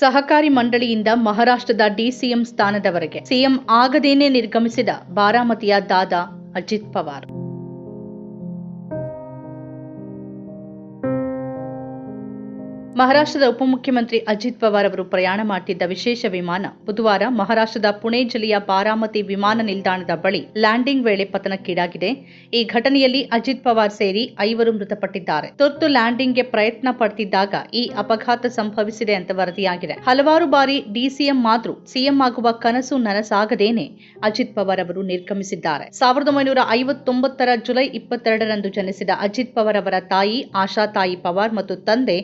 ಸಹಕಾರಿ ಮಂಡಳಿಯಿಂದ ಮಹಾರಾಷ್ಟ್ರದ ಡಿಸಿಎಂ ಸ್ಥಾನದವರೆಗೆ. ಸಿಎಂ ಆಗದೇನೆ ನಿರ್ಗಮಿಸಿದ ಬಾರಾಮತಿಯ ದಾದಾ ಅಜಿತ್ ಪವಾರ್. ಮಹಾರಾಷ್ಟ್ರದ ಉಪಮುಖ್ಯಮಂತ್ರಿ ಅಜಿತ್ ಪವಾರ್ ಅವರು ಪ್ರಯಾಣ ಮಾಡುತ್ತಿದ್ದ ವಿಶೇಷ ವಿಮಾನ ಬುಧವಾರ ಮಹಾರಾಷ್ಟ್ರದ ಪುಣೆ ಜಿಲ್ಲೆಯ ಬಾರಾಮತಿ ವಿಮಾನ ನಿಲ್ದಾಣದ ಬಳಿ ಲ್ಯಾಂಡಿಂಗ್ ವೇಳೆ ಪತನಕ್ಕೀಡಾಗಿದೆ. ಈ ಘಟನೆಯಲ್ಲಿ ಅಜಿತ್ ಪವಾರ್ ಸೇರಿ ಐವರು ಮೃತಪಟ್ಟಿದ್ದಾರೆ. ತುರ್ತು ಲ್ಯಾಂಡಿಂಗ್ಗೆ ಪ್ರಯತ್ನ ಪಡ್ತಿದ್ದಾಗ ಈ ಅಪಘಾತ ಸಂಭವಿಸಿದೆ ಅಂತ ವರದಿಯಾಗಿದೆ. ಹಲವಾರು ಬಾರಿ ಡಿಸಿಎಂ ಆದ್ರೂ ಸಿಎಂ ಆಗುವ ಕನಸು ನನಸಾಗದೇನೆ ಅಜಿತ್ ಪವಾರ್ ಅವರು ನಿರ್ಗಮಿಸಿದ್ದಾರೆ. ಸಾವಿರದ ಒಂಬೈನೂರ ಐವತ್ತೊಂಬತ್ತರ ಜುಲೈ ಇಪ್ಪತ್ತೆರಡರಂದು ಜನಿಸಿದ ಅಜಿತ್ ಪವಾರ್ ಅವರ ತಾಯಿ, ಆಶಾ ತಾಯಿ ಪವಾರ್ ಮತ್ತು ತಂದೆ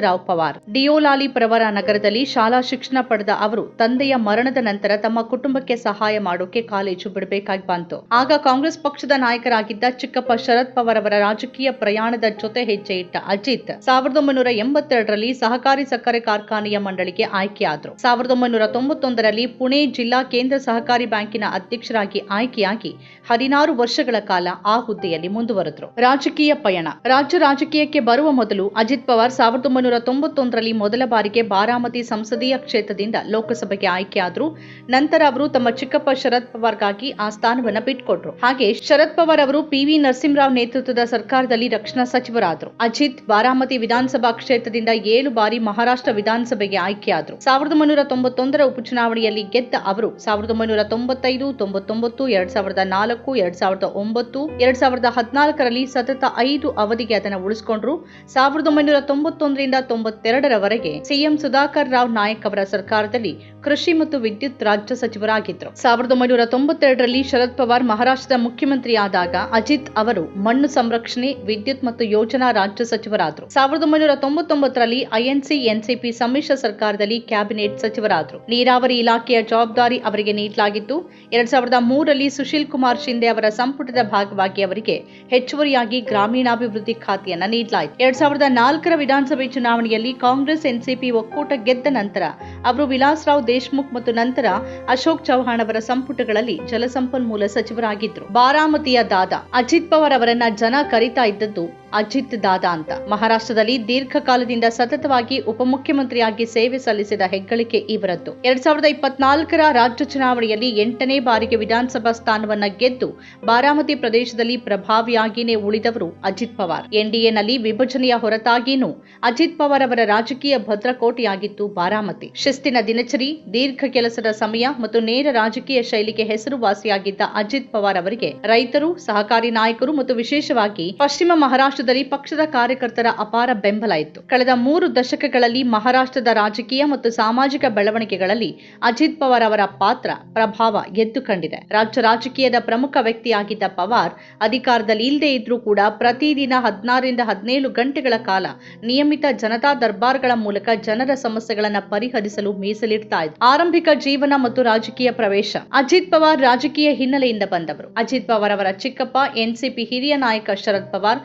ಅನಂತರಾವ್ ಪವಾರ್. ಡಿಯೋಲಾಲಿ ಪ್ರವರ ನಗರದಲ್ಲಿ ಶಾಲಾ ಶಿಕ್ಷಣ ಪಡೆದ ಅವರು ತಂದೆಯ ಮರಣದ ನಂತರ ತಮ್ಮ ಕುಟುಂಬಕ್ಕೆ ಸಹಾಯ ಮಾಡೋಕೆ ಕಾಲೇಜು ಬಿಡಬೇಕಾಗಿ ಬಂತು. ಆಗ ಕಾಂಗ್ರೆಸ್ ಪಕ್ಷದ ನಾಯಕರಾಗಿದ್ದ ಚಿಕ್ಕಪ್ಪ ಶರದ್ ಪವಾರ್ ಅವರ ರಾಜಕೀಯ ಪ್ರಯಾಣದ ಜೊತೆ ಹೆಜ್ಜೆ ಇಟ್ಟ ಅಜಿತ್ ಸಾವಿರದ ಒಂಬೈನೂರ ಎಂಬತ್ತೆರಡರಲ್ಲಿ ಸಹಕಾರಿ ಸಕ್ಕರೆ ಕಾರ್ಖಾನೆಯ ಮಂಡಳಿಗೆ ಆಯ್ಕೆಯಾದರು. ಸಾವಿರದ ಒಂಬೈನೂರ ತೊಂಬತ್ತೊಂದರಲ್ಲಿ ಪುಣೆ ಜಿಲ್ಲಾ ಕೇಂದ್ರ ಸಹಕಾರಿ ಬ್ಯಾಂಕಿನ ಅಧ್ಯಕ್ಷರಾಗಿ ಆಯ್ಕೆಯಾಗಿ ಹದಿನಾರು ವರ್ಷಗಳ ಕಾಲ ಆ ಹುದ್ದೆಯಲ್ಲಿ ಮುಂದುವರೆದರು. ರಾಜಕೀಯ ಪಯಣ. ರಾಜ್ಯ ರಾಜಕೀಯಕ್ಕೆ ಬರುವ ಮೊದಲು ಅಜಿತ್ ಪವಾರ್ ಸಾವಿರದ ಒಂಬೈನೂರ ತೊಂಬತ್ತೊಂದರಲ್ಲಿ ಮೊದಲ ಬಾರಿಗೆ ಬಾರಾಮತಿ ಸಂಸದೀಯ ಕ್ಷೇತ್ರದಿಂದ ಲೋಕಸಭೆಗೆ ಆಯ್ಕೆಯಾದರು, ನಂತರ ಅವರು ತಮ್ಮ ಚಿಕ್ಕಪ್ಪ ಶರದ್ ಪವಾರ್ಗಾಗಿ ಆ ಸ್ಥಾನವನ್ನು ಬಿಟ್ಕೊಟ್ರು. ಹಾಗೆ ಶರದ್ ಪವಾರ್ ಅವರು ಪಿವಿ ನರಸಿಂಹರಾವ್ ನೇತೃತ್ವದ ಸರ್ಕಾರದಲ್ಲಿ ರಕ್ಷಣಾ ಸಚಿವರಾದರು. ಅಜಿತ್ ಬಾರಾಮತಿ ವಿಧಾನಸಭಾ ಕ್ಷೇತ್ರದಿಂದ ಏಳು ಬಾರಿ ಮಹಾರಾಷ್ಟ್ರ ವಿಧಾನಸಭೆಗೆ ಆಯ್ಕೆಯಾದರು. ಸಾವಿರದ ಒಂಬೈನೂರ ತೊಂಬತ್ತೊಂದರ ಉಪಚುನಾವಣೆಯಲ್ಲಿ ಗೆದ್ದ ಅವರು ಸಾವಿರದ ಒಂಬೈನೂರ ತೊಂಬತ್ತೈದು, ತೊಂಬತ್ತೊಂಬತ್ತು, ಎರಡ್ ಸಾವಿರದ ನಾಲ್ಕು, ಎರಡ್ ಸಾವಿರದ ಒಂಬತ್ತು, ಎರಡ್ ಸಾವಿರದ ಹದಿನಾಲ್ಕರಲ್ಲಿ ಸತತ ಐದು ಅವಧಿಗೆ ಅದನ್ನು ಉಳಿಸಿಕೊಂಡ್ರು. ಸಾವಿರದ ಒಂಬೈನೂರ ತೊಂಬತ್ತೊಂದರಿಂದ ತೊಂಬತ್ತೆರಡರವರೆಗೆ ಸಿಎಂ ಸುಧಾಕರ್ ರಾವ್ ನಾಯಕ್ ಅವರ ಸರ್ಕಾರದಲ್ಲಿ ಕೃಷಿ ಮತ್ತು ವಿದ್ಯುತ್ ರಾಜ್ಯ ಸಚಿವರಾಗಿದ್ದರು. ಸಾವಿರದ ಒಂಬೈನೂರ ತೊಂಬತ್ತೆರಡರಲ್ಲಿ ಶರದ್ ಪವಾರ್ ಮಹಾರಾಷ್ಟ್ರದ ಮುಖ್ಯಮಂತ್ರಿಯಾದಾಗ ಅಜಿತ್ ಅವರು ಮಣ್ಣು ಸಂರಕ್ಷಣೆ, ವಿದ್ಯುತ್ ಮತ್ತು ಯೋಜನಾ ರಾಜ್ಯ ಸಚಿವರಾದರು. ಸಾವಿರದ ಒಂಬೈನೂರ ತೊಂಬತ್ತೊಂಬತ್ತರಲ್ಲಿ ಐಎನ್ಸಿ ಎನ್ಸಿಪಿ ಸಮ್ಮಿಶ್ರ ಸರ್ಕಾರದಲ್ಲಿ ಕ್ಯಾಬಿನೆಟ್ ಸಚಿವರಾದರು. ನೀರಾವರಿ ಇಲಾಖೆಯ ಜವಾಬ್ದಾರಿ ಅವರಿಗೆ ನೀಡಲಾಗಿದ್ದು ಎರಡ್ ಸಾವಿರದ ಮೂರರಲ್ಲಿ ಸುಶೀಲ್ ಕುಮಾರ್ ಶಿಂದೆ ಅವರ ಸಂಪುಟದ ಭಾಗವಾಗಿ ಅವರಿಗೆ ಹೆಚ್ಚುವರಿಯಾಗಿ ಗ್ರಾಮೀಣಾಭಿವೃದ್ಧಿ ಖಾತೆಯನ್ನ ನೀಡಲಾಯಿತು. ಎರಡ್ ಸಾವಿರದ ನಾಲ್ಕರ ವಿಧಾನಸಭೆ ಚುನಾವಣೆಯಲ್ಲಿ ಕಾಂಗ್ರೆಸ್ ಎನ್ಸಿಪಿ ಒಕ್ಕೂಟ ಗೆದ್ದ ನಂತರ ಅವರು ವಿಲಾಸ್ರಾವ್ ದೇಶ್ಮುಖ್ ಮತ್ತು ನಂತರ ಅಶೋಕ್ ಚೌಹಾಣ್ ಅವರ ಸಂಪುಟಗಳಲ್ಲಿ ಜಲಸಂಪನ್ಮೂಲ ಸಚಿವರಾಗಿದ್ದರು. ಬಾರಾಮತಿಯ ದಾದಾ ಅಜಿತ್ ಪವಾರ್ ಅವರನ್ನ ಜನ ಕರೀತಾ ಇದ್ದದ್ದು ಅಜಿತ್ ದಾದಾ ಅಂತ. ಮಹಾರಾಷ್ಟ್ರದಲ್ಲಿ ದೀರ್ಘಕಾಲದಿಂದ ಸತತವಾಗಿ ಉಪಮುಖ್ಯಮಂತ್ರಿಯಾಗಿ ಸೇವೆ ಸಲ್ಲಿಸಿದ ಹೆಗ್ಗಳಿಕೆ ಇವರದ್ದು. ಎರಡ್ ಸಾವಿರದ ಇಪ್ಪತ್ನಾಲ್ಕರ ರಾಜ್ಯ ಚುನಾವಣೆಯಲ್ಲಿ ಎಂಟನೇ ಬಾರಿಗೆ ವಿಧಾನಸಭಾ ಸ್ಥಾನವನ್ನ ಗೆದ್ದು ಬಾರಾಮತಿ ಪ್ರದೇಶದಲ್ಲಿ ಪ್ರಭಾವಿಯಾಗಿಯೇ ಉಳಿದವರು ಅಜಿತ್ ಪವಾರ್. ಎನ್ಡಿಎನಲ್ಲಿ ವಿಭಜನೆಯ ಹೊರತಾಗಿಯೂ ಅಜಿತ್ ಪವಾರ್ ಅವರ ರಾಜಕೀಯ ಭದ್ರಕೋಟೆಯಾಗಿತ್ತು ಬಾರಾಮತಿ. ಶಿಸ್ತಿನ ದಿನಚರಿ, ದೀರ್ಘ ಕೆಲಸದ ಸಮಯ ಮತ್ತು ನೇರ ರಾಜಕೀಯ ಶೈಲಿಗೆ ಹೆಸರುವಾಸಿಯಾಗಿದ್ದ ಅಜಿತ್ ಪವಾರ್ ಅವರಿಗೆ ರೈತರು, ಸಹಕಾರಿ ನಾಯಕರು ಮತ್ತು ವಿಶೇಷವಾಗಿ ಪಶ್ಚಿಮ ಮಹಾರಾಷ್ಟ್ರದಲ್ಲಿ ಪಕ್ಷದ ಕಾರ್ಯಕರ್ತರ ಅಪಾರ ಬೆಂಬಲ ಇತ್ತು. ಕಳೆದ ಮೂರು ದಶಕಗಳಲ್ಲಿ ಮಹಾರಾಷ್ಟ್ರದ ರಾಜಕೀಯ ಮತ್ತು ಸಾಮಾಜಿಕ ಬೆಳವಣಿಗೆಗಳಲ್ಲಿ ಅಜಿತ್ ಪವಾರ್ ಅವರ ಪಾತ್ರ ಪ್ರಭಾವ ಎದ್ದು ಕಂಡಿದೆ. ರಾಜ್ಯ ರಾಜಕೀಯದ ಪ್ರಮುಖ ವ್ಯಕ್ತಿಯಾಗಿದ್ದ ಪವಾರ್ ಅಧಿಕಾರದಲ್ಲಿ ಇಲ್ಲದೆ ಇದ್ರೂ ಕೂಡ ಪ್ರತಿದಿನ ಹದಿನಾರರಿಂದ ಹದಿನೇಳು ಗಂಟೆಗಳ ಕಾಲ ನಿಯಮಿತ ಜನತಾ ದರ್ಬಾರ್ಗಳ ಮೂಲಕ ಜನರ ಸಮಸ್ಯೆಗಳನ್ನು ಪರಿಹರಿಸಲು ಮೀಸಲಿಡ್ತಾ ಇದ್ದ. ಆರಂಭಿಕ ಜೀವನ ಮತ್ತು ರಾಜಕೀಯ ಪ್ರವೇಶ. ಅಜಿತ್ ಪವಾರ್ ರಾಜಕೀಯ ಹಿನ್ನೆಲೆಯಿಂದ ಬಂದವರು. ಅಜಿತ್ ಪವಾರ್ ಅವರ ಚಿಕ್ಕಪ್ಪ, ಎನ್ಸಿಪಿ ಹಿರಿಯ ನಾಯಕ ಶರದ್ ಪವಾರ್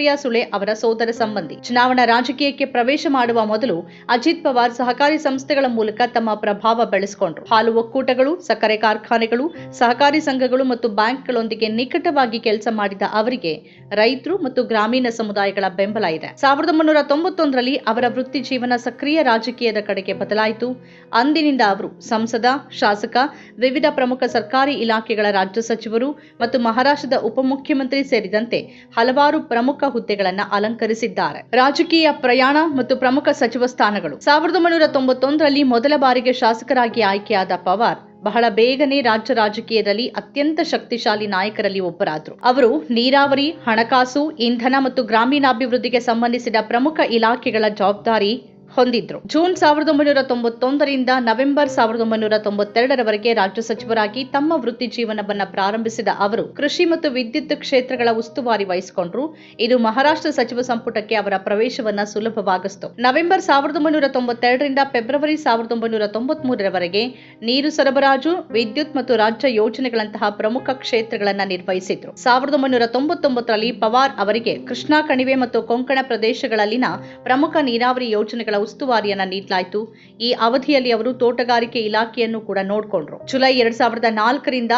ಸುಪ್ರಿಯಾ ಸುಳೆ ಅವರ ಸೋದರ ಸಂಬಂಧಿ. ಚುನಾವಣಾ ರಾಜಕೀಯಕ್ಕೆ ಪ್ರವೇಶ ಮಾಡುವ ಮೊದಲು ಅಜಿತ್ ಪವಾರ್ ಸಹಕಾರಿ ಸಂಸ್ಥೆಗಳ ಮೂಲಕ ತಮ್ಮ ಪ್ರಭಾವ ಬೆಳೆಸಿಕೊಂಡರು. ಹಾಲು ಒಕ್ಕೂಟಗಳು, ಸಕ್ಕರೆ ಕಾರ್ಖಾನೆಗಳು, ಸಹಕಾರಿ ಸಂಘಗಳು ಮತ್ತು ಬ್ಯಾಂಕ್ಗಳೊಂದಿಗೆ ನಿಕಟವಾಗಿ ಕೆಲಸ ಮಾಡಿದ ಅವರಿಗೆ ರೈತರು ಮತ್ತು ಗ್ರಾಮೀಣ ಸಮುದಾಯಗಳ ಬೆಂಬಲ ಇದೆ. ಸಾವಿರದ ಒಂಬೈನೂರ ತೊಂಬತ್ತೊಂದರಲ್ಲಿ ಅವರ ವೃತ್ತಿ ಜೀವನ ಸಕ್ರಿಯ ರಾಜಕೀಯದ ಕಡೆಗೆ ಬದಲಾಯಿತು. ಅಂದಿನಿಂದ ಅವರು ಸಂಸದ, ಶಾಸಕ, ವಿವಿಧ ಪ್ರಮುಖ ಸರ್ಕಾರಿ ಇಲಾಖೆಗಳ ರಾಜ್ಯ ಸಚಿವರು ಮತ್ತು ಮಹಾರಾಷ್ಟ್ರದ ಉಪಮುಖ್ಯಮಂತ್ರಿ ಸೇರಿದಂತೆ ಹಲವಾರು ಪ್ರಮುಖ ಹುದ್ದೆಗಳನ್ನು ಅಲಂಕರಿಸಿದ್ದಾರೆ. ರಾಜಕೀಯ ಪ್ರಯಾಣ ಮತ್ತು ಪ್ರಮುಖ ಸಚಿವ ಸ್ಥಾನಗಳು. ಸಾವಿರದ ಒಂಬೈನೂರ ತೊಂಬತ್ತೊಂದರಲ್ಲಿ ಮೊದಲ ಬಾರಿಗೆ ಶಾಸಕರಾಗಿ ಆಯ್ಕೆಯಾದ ಪವಾರ್ ಬಹಳ ಬೇಗನೆ ರಾಜ್ಯ ರಾಜಕೀಯದಲ್ಲಿ ಅತ್ಯಂತ ಶಕ್ತಿಶಾಲಿ ನಾಯಕರಲ್ಲಿ ಒಬ್ಬರಾದರು. ಅವರು ನೀರಾವರಿ, ಹಣಕಾಸು, ಇಂಧನ ಮತ್ತು ಗ್ರಾಮೀಣಾಭಿವೃದ್ಧಿಗೆ ಸಂಬಂಧಿಸಿದ ಪ್ರಮುಖ ಇಲಾಖೆಗಳ ಜವಾಬ್ದಾರಿ ಹೊಂದಿದ್ರು. ಜೂನ್ ಸಾವಿರದ ಒಂಬೈನೂರ ತೊಂಬತ್ತೊಂದರಿಂದ ನವೆಂಬರ್ ಸಾವಿರದ ಒಂಬೈನೂರ ತೊಂಬತ್ತೆರಡರವರೆಗೆ ರಾಜ್ಯ ಸಚಿವರಾಗಿ ತಮ್ಮ ವೃತ್ತಿ ಜೀವನವನ್ನ ಪ್ರಾರಂಭಿಸಿದ ಅವರು ಕೃಷಿ ಮತ್ತು ವಿದ್ಯುತ್ ಕ್ಷೇತ್ರಗಳ ಉಸ್ತುವಾರಿ ವಹಿಸಿಕೊಂಡ್ರು. ಇದು ಮಹಾರಾಷ್ಟ್ರ ಸಚಿವ ಸಂಪುಟಕ್ಕೆ ಅವರ ಪ್ರವೇಶವನ್ನ ಸುಲಭವಾಗಿಸಿತು. ನವೆಂಬರ್ ಸಾವಿರದ ಒಂಬೈನೂರ ತೊಂಬತ್ತೆರಡರಿಂದ ಫೆಬ್ರವರಿ ಸಾವಿರದ ಒಂಬೈನೂರ ತೊಂಬತ್ಮೂರರವರೆಗೆ ನೀರು ಸರಬರಾಜು, ವಿದ್ಯುತ್ ಮತ್ತು ರಾಜ್ಯ ಯೋಜನೆಗಳಂತಹ ಪ್ರಮುಖ ಕ್ಷೇತ್ರಗಳನ್ನು ನಿರ್ವಹಿಸಿದ್ರು. ಸಾವಿರದ ಒಂಬೈನೂರ ತೊಂಬತ್ತೊಂಬತ್ತರಲ್ಲಿ ಪವಾರ್ ಅವರಿಗೆ ಕೃಷ್ಣಾ ಕಣಿವೆ ಮತ್ತು ಕೊಂಕಣ ಪ್ರದೇಶಗಳಲ್ಲಿನ ಪ್ರಮುಖ ನೀರಾವರಿ ಯೋಜನೆಗಳ ಉಸ್ತುವಾರಿಯನ್ನ ನೀಡಲಾಯಿತು. ಈ ಅವಧಿಯಲ್ಲಿ ಅವರು ತೋಟಗಾರಿಕೆ ಇಲಾಖೆಯನ್ನು ಕೂಡ ನೋಡಿಕೊಂಡ್ರು. ಜುಲೈ ಎರಡ್ ಸಾವಿರದ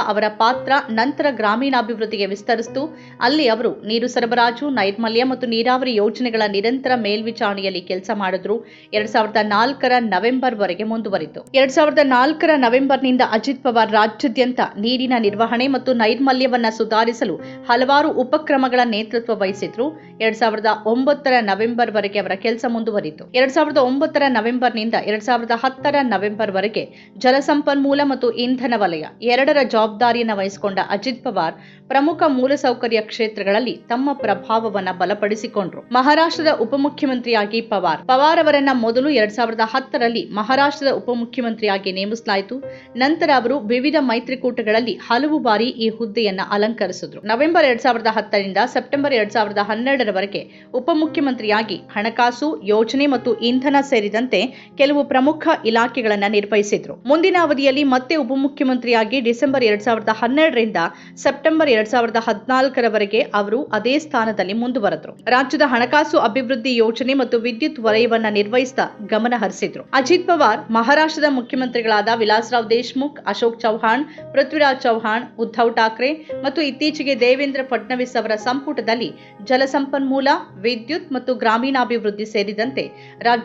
ಅವರ ಪಾತ್ರ ನಂತರ ಗ್ರಾಮೀಣಾಭಿವೃದ್ಧಿಗೆ ವಿಸ್ತರಿಸಿತು. ಅಲ್ಲಿ ಅವರು ನೀರು ಸರಬರಾಜು, ನೈರ್ಮಲ್ಯ ಮತ್ತು ನೀರಾವರಿ ಯೋಜನೆಗಳ ನಿರಂತರ ಮೇಲ್ವಿಚಾರಣೆಯಲ್ಲಿ ಕೆಲಸ ಮಾಡಿದ್ರು. ಎರಡ್ ಸಾವಿರದ ನಾಲ್ಕರ ನವೆಂಬರ್ ವರೆಗೆ ಮುಂದುವರಿತು. ಎರಡ್ ಸಾವಿರದ ನಾಲ್ಕರ ನವೆಂಬರ್ನಿಂದ ಅಜಿತ್ ಪವಾರ್ ರಾಜ್ಯಾದ್ಯಂತ ನೀರಿನ ನಿರ್ವಹಣೆ ಮತ್ತು ನೈರ್ಮಲ್ಯವನ್ನ ಸುಧಾರಿಸಲು ಹಲವಾರು ಉಪಕ್ರಮಗಳ ನೇತೃತ್ವ ವಹಿಸಿದ್ರು. ಎರಡ್ ಸಾವಿರದ ಒಂಬತ್ತರ ನವೆಂಬರ್ ವರೆಗೆ ಅವರ ಕೆಲಸ ಮುಂದುವರಿತು. ಎರಡ್ ಸಾವಿರದ ಒಂಬತ್ತರ ನವೆಂಬರ್ನಿಂದ ಎರಡ್ ಸಾವಿರದ ಹತ್ತರ ನವೆಂಬರ್ ವರೆಗೆ ಜಲಸಂಪನ್ಮೂಲ ಮತ್ತು ಇಂಧನ ವಲಯ ಎರಡರ ಜವಾಬ್ದಾರಿಯನ್ನು ವಹಿಸಿಕೊಂಡ ಅಜಿತ್ ಪವಾರ್ ಪ್ರಮುಖ ಮೂಲಸೌಕರ್ಯ ಕ್ಷೇತ್ರಗಳಲ್ಲಿ ತಮ್ಮ ಪ್ರಭಾವವನ್ನು ಬಲಪಡಿಸಿಕೊಂಡ್ರು. ಮಹಾರಾಷ್ಟ್ರದ ಉಪಮುಖ್ಯಮಂತ್ರಿಯಾಗಿ ಪವಾರ್. ಪವಾರ್ ಅವರನ್ನ ಮೊದಲು ಎರಡ್ ಸಾವಿರದ ಹತ್ತರಲ್ಲಿ ಮಹಾರಾಷ್ಟ್ರದ ಉಪಮುಖ್ಯಮಂತ್ರಿಯಾಗಿ ನೇಮಿಸಲಾಯಿತು. ನಂತರ ಅವರು ವಿವಿಧ ಮೈತ್ರಿಕೂಟಗಳಲ್ಲಿ ಹಲವು ಬಾರಿ ಈ ಹುದ್ದೆಯನ್ನ ಅಲಂಕರಿಸಿದ್ರು. ನವೆಂಬರ್ ಎರಡ್ ಸಾವಿರದ ಹತ್ತರಿಂದ ಸೆಪ್ಟೆಂಬರ್ ಎರಡ್ ಸಾವಿರದ ಹನ್ನೆರಡರವರೆಗೆ ಉಪಮುಖ್ಯಮಂತ್ರಿಯಾಗಿ ಹಣಕಾಸು, ಯೋಜನೆ ಮತ್ತು ಇಂಧನ ಸೇರಿದಂತೆ ಕೆಲವು ಪ್ರಮುಖ ಇಲಾಖೆಗಳನ್ನು ನಿರ್ವಹಿಸಿದ್ರು. ಮುಂದಿನ ಅವಧಿಯಲ್ಲಿ ಮತ್ತೆ ಉಪಮುಖ್ಯಮಂತ್ರಿಯಾಗಿ ಡಿಸೆಂಬರ್ ಎರಡ್ ಸಾವಿರದ ಹನ್ನೆರಡರಿಂದ ಸೆಪ್ಟೆಂಬರ್ ಎರಡ್ ಸಾವಿರದ ಹದಿನಾಲ್ಕರವರೆಗೆ ಅವರು ಅದೇ ಸ್ಥಾನದಲ್ಲಿ ಮುಂದುವರೆದ್ರು. ರಾಜ್ಯದ ಹಣಕಾಸು ಅಭಿವೃದ್ಧಿ ಯೋಜನೆ ಮತ್ತು ವಿದ್ಯುತ್ ವಲಯವನ್ನ ನಿರ್ವಹಿಸಿದ ಗಮನ ಹರಿಸಿದ್ರು. ಅಜಿತ್ ಪವಾರ್, ಮಹಾರಾಷ್ಟ್ರದ ಮುಖ್ಯಮಂತ್ರಿಗಳಾದ ವಿಲಾಸರಾವ್ ದೇಶ್ಮುಖ್, ಅಶೋಕ್ ಚೌಹಾಣ್ ಪೃಥ್ವಿರಾಜ್ ಚೌಹಾಣ್ ಉದ್ಧವ್ ಠಾಕ್ರೆ ಮತ್ತು ಇತ್ತೀಚೆಗೆ ದೇವೇಂದ್ರ ಫಡ್ನವೀಸ್ ಅವರ ಸಂಪುಟದಲ್ಲಿ ಜಲಸಂಪನ್ಮೂಲ, ವಿದ್ಯುತ್ ಮತ್ತು ಗ್ರಾಮೀಣಾಭಿವೃದ್ಧಿ ಸೇರಿದಂತೆ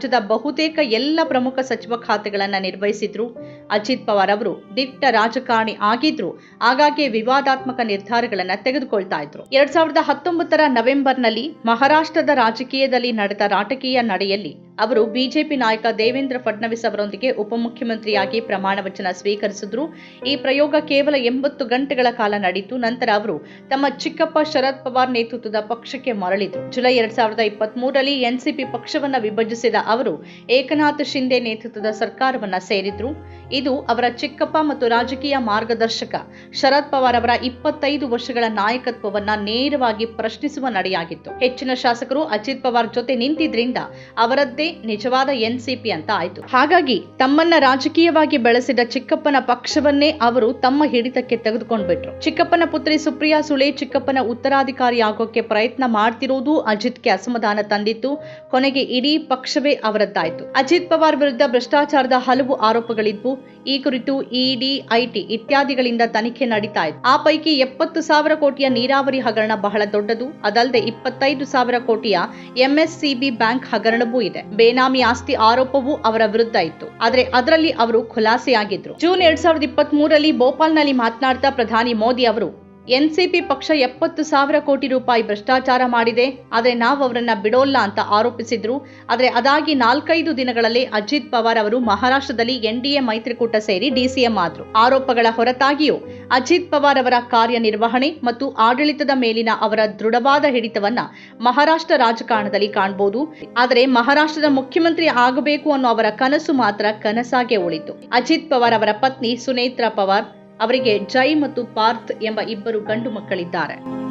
ರಾಜ್ಯದ ಬಹುತೇಕ ಎಲ್ಲ ಪ್ರಮುಖ ಸಚಿವ ಖಾತೆಗಳನ್ನು ನಿರ್ವಹಿಸಿದ್ರು. ಅಜಿತ್ ಪವಾರ್ ಅವರು ದಿಟ್ಟ ರಾಜಕಾರಣಿ ಆಗಿದ್ರು. ಆಗಾಗ್ಗೆ ವಿವಾದಾತ್ಮಕ ನಿರ್ಧಾರಗಳನ್ನು ತೆಗೆದುಕೊಳ್ತಾ ಇದ್ರು. ಎರಡ್ ಸಾವಿರದ ಹತ್ತೊಂಬತ್ತರ ನವೆಂಬರ್ನಲ್ಲಿ ಮಹಾರಾಷ್ಟ್ರದ ರಾಜಕೀಯದಲ್ಲಿ ನಡೆದ ರಾಜಕೀಯ ನಡೆಯಲ್ಲಿ ಅವರು ಬಿಜೆಪಿ ನಾಯಕ ದೇವೇಂದ್ರ ಫಡ್ನವೀಸ್ ಅವರೊಂದಿಗೆ ಉಪಮುಖ್ಯಮಂತ್ರಿಯಾಗಿ ಪ್ರಮಾಣ ವಚನ ಸ್ವೀಕರಿಸಿದ್ರು. ಈ ಪ್ರಯೋಗ ಕೇವಲ ಎಂಬತ್ತು ಗಂಟೆಗಳ ಕಾಲ ನಡೆಯಿತು ನಂತರ ಅವರು ತಮ್ಮ ಚಿಕ್ಕಪ್ಪ ಶರದ್ ಪವಾರ್ ನೇತೃತ್ವದ ಪಕ್ಷಕ್ಕೆ ಮರಳಿದ್ರು. ಜುಲೈ ಎರಡ್ ಸಾವಿರದ ಇಪ್ಪತ್ತ್ ಮೂರರಲ್ಲಿ ಎನ್ಸಿಪಿ ಪಕ್ಷವನ್ನು ವಿಭಜಿಸಿದ ಅವರು ಏಕನಾಥ್ ಶಿಂದೆ ನೇತೃತ್ವದ ಸರ್ಕಾರವನ್ನ ಸೇರಿದ್ರು. ಇದು ಅವರ ಚಿಕ್ಕಪ್ಪ ಮತ್ತು ರಾಜಕೀಯ ಮಾರ್ಗದರ್ಶಕ ಶರದ್ ಪವಾರ್ ಅವರ ಇಪ್ಪತ್ತೈದು ವರ್ಷಗಳ ನಾಯಕತ್ವವನ್ನ ನೇರವಾಗಿ ಪ್ರಶ್ನಿಸುವ ನಡೆಯಾಗಿತ್ತು. ಹೆಚ್ಚಿನ ಶಾಸಕರು ಅಜಿತ್ ಪವಾರ್ ಜೊತೆ ನಿಂತಿದ್ರಿಂದ ಅವರದ್ದೇ ನಿಜವಾದ ಎನ್ಸಿಪಿ ಅಂತ ಆಯ್ತು. ಹಾಗಾಗಿ ತಮ್ಮನ್ನ ರಾಜಕೀಯವಾಗಿ ಬೆಳೆಸಿದ ಚಿಕ್ಕಪ್ಪನ ಪಕ್ಷವನ್ನೇ ಅವರು ತಮ್ಮ ಹಿಡಿತಕ್ಕೆ ತೆಗೆದುಕೊಂಡ್ಬಿಟ್ರು. ಚಿಕ್ಕಪ್ಪನ ಪುತ್ರಿ ಸುಪ್ರಿಯಾ ಸುಳೆ ಚಿಕ್ಕಪ್ಪನ ಉತ್ತರಾಧಿಕಾರಿ ಆಗೋಕೆ ಪ್ರಯತ್ನ ಮಾಡ್ತಿರೋದು ಅಜಿತ್ಗೆ ಅಸಮಾಧಾನ ತಂದಿತ್ತು. ಕೊನೆಗೆ ಇಡೀ ಪಕ್ಷವೇ ಅವರದ್ದಾಯ್ತು. ಅಜಿತ್ ಪವಾರ್ ವಿರುದ್ಧ ಭ್ರಷ್ಟಾಚಾರದ ಹಲವು ಆರೋಪಗಳಿದ್ವು. ಈ ಕುರಿತು ಇಡಿ, ಐಟಿ ಇತ್ಯಾದಿಗಳಿಂದ ತನಿಖೆ ನಡೀತಾ ಇತ್ತು. ಆ ಪೈಕಿ ಎಪ್ಪತ್ತು ಸಾವಿರ ಕೋಟಿಯ ನೀರಾವರಿ ಹಗರಣ ಬಹಳ ದೊಡ್ಡದು. ಅದಲ್ಲದೆ ಇಪ್ಪತ್ತೈದು ಸಾವಿರ ಕೋಟಿಯ ಎಂಎಸ್ಸಿಬಿ ಬ್ಯಾಂಕ್ ಹಗರಣವೂ ಇದೆ. ಬೇನಾಮಿ ಆಸ್ತಿ ಆರೋಪವೂ ಅವರ ವಿರುದ್ಧ ಇತ್ತು. ಆದರೆ ಅದರಲ್ಲಿ ಅವರು ಖುಲಾಸೆಯಾಗಿದ್ರು. ಜೂನ್ ಎರಡ್ ಸಾವಿರದ ಇಪ್ಪತ್ತ್ ಮೂರರಲ್ಲಿ ಭೋಪಾಲ್ನಲ್ಲಿ ಮಾತನಾಡ್ತಾ ಪ್ರಧಾನಿ ಮೋದಿ ಅವರು ಎನ್ಸಿಪಿ ಪಕ್ಷ ಎಪ್ಪತ್ತು ಸಾವಿರ ಕೋಟಿ ರೂಪಾಯಿ ಭ್ರಷ್ಟಾಚಾರ ಮಾಡಿದೆ, ಆದರೆ ನಾವು ಅವರನ್ನ ಬಿಡೋಲ್ಲ ಅಂತ ಆರೋಪಿಸಿದ್ರು. ಆದರೆ ಅದಾಗಿ ನಾಲ್ಕೈದು ದಿನಗಳಲ್ಲಿ ಅಜಿತ್ ಪವಾರ್ ಅವರು ಮಹಾರಾಷ್ಟ್ರದಲ್ಲಿ ಎನ್ಡಿಎ ಮೈತ್ರಿಕೂಟ ಸೇರಿ ಡಿಸಿಎಂ ಆದ್ರು. ಆರೋಪಗಳ ಹೊರತಾಗಿಯೂ ಅಜಿತ್ ಪವಾರ್ ಅವರ ಕಾರ್ಯನಿರ್ವಹಣೆ ಮತ್ತು ಆಡಳಿತದ ಮೇಲಿನ ಅವರ ದೃಢವಾದ ಹಿಡಿತವನ್ನ ಮಹಾರಾಷ್ಟ್ರ ರಾಜಕಾರಣದಲ್ಲಿ ಕಾಣಬಹುದು ಆದರೆ ಮಹಾರಾಷ್ಟ್ರದ ಮುಖ್ಯಮಂತ್ರಿ ಆಗಬೇಕು ಅನ್ನೋ ಅವರ ಕನಸು ಮಾತ್ರ ಕನಸಾಗೆ ಉಳಿತು. ಅಜಿತ್ ಪವಾರ್ ಅವರ ಪತ್ನಿ ಸುನೇತ್ರಾ ಪವಾರ್ ಅವರಿಗೆ ಜೈ ಮತ್ತು ಪಾರ್ಥ್ ಎಂಬ ಇಬ್ಬರು ಗಂಡು ಮಕ್ಕಳಿದ್ದಾರೆ.